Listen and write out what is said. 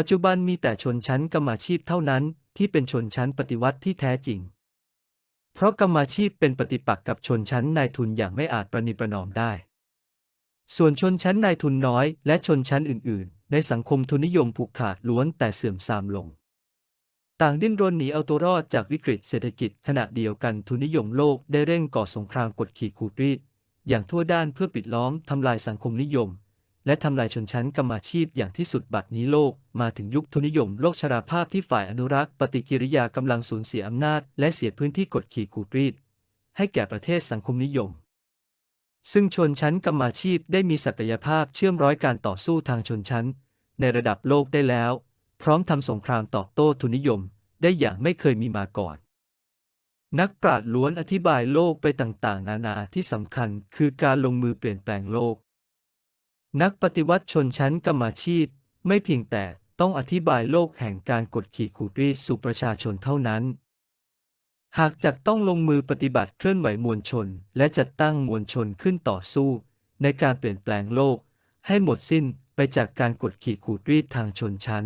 ปัจจุบันมีแต่ชนชั้นกรรมาชีพเท่านั้นที่เป็นชนชั้นปฏิวัติที่แท้จริง เพราะกรรมาชีพเป็นปฏิปักษ์กับชนชั้นนายทุนอย่างไม่อาจประนีประนอมได้ ส่วนชนชั้นนายทุนน้อยและชนชั้นอื่น ๆ ในสังคมทุนนิยมผูกขาดล้วนแต่เสื่อมทรามลง ต่างดิ้นรนหนีเอาตัวรอดจากวิกฤตเศรษฐกิจขณะเดียวกันทุนนิยมโลกได้เร่งก่อสงครามกดขี่ขูดรีดอย่างทั่วด้านเพื่อปิดล้อมทำลายสังคมนิยม และทำลายชนชั้นกรรมาชีพอย่างที่สุดบัดนี้โลก มาถึงยุคทุนนิยมโลกชราภาพที่ฝ่ายอนุรักษ์ปฏิกิริยากำลังสูญเสียอำนาจ และเสียพื้นที่กดขี่ขูดรีด ให้แก่ประเทศสังคมนิยม ซึ่งชนชั้นกรรมาชีพได้มีศักยภาพเชื่อมร้อยการต่อสู้ทางชนชั้น ในระดับโลกได้แล้ว พร้อมทำสงครามตอบโต้ทุนนิยม ได้อย่างไม่เคยมีมาก่อนนักปราชญ์ล้วนอธิบายโลกไปต่างๆ นานาที่สำคัญคือการลงมือเปลี่ยนแปลงโลก นักปฏิวัติชนชั้นกรรมาชีพ ไม่เพียงแต่ต้องอธิบายโลกแห่งการกดขี่ขูดรีดสู่ประชาชนเท่านั้น หากจักต้องลงมือปฏิบัติเคลื่อนไหวมวลชน และจัดตั้งมวลชนขึ้นต่อสู้ ในการเปลี่ยนแปลงโลก ให้หมดสิ้นไปจากการกดขี่ขูดรีดทางชนชั้น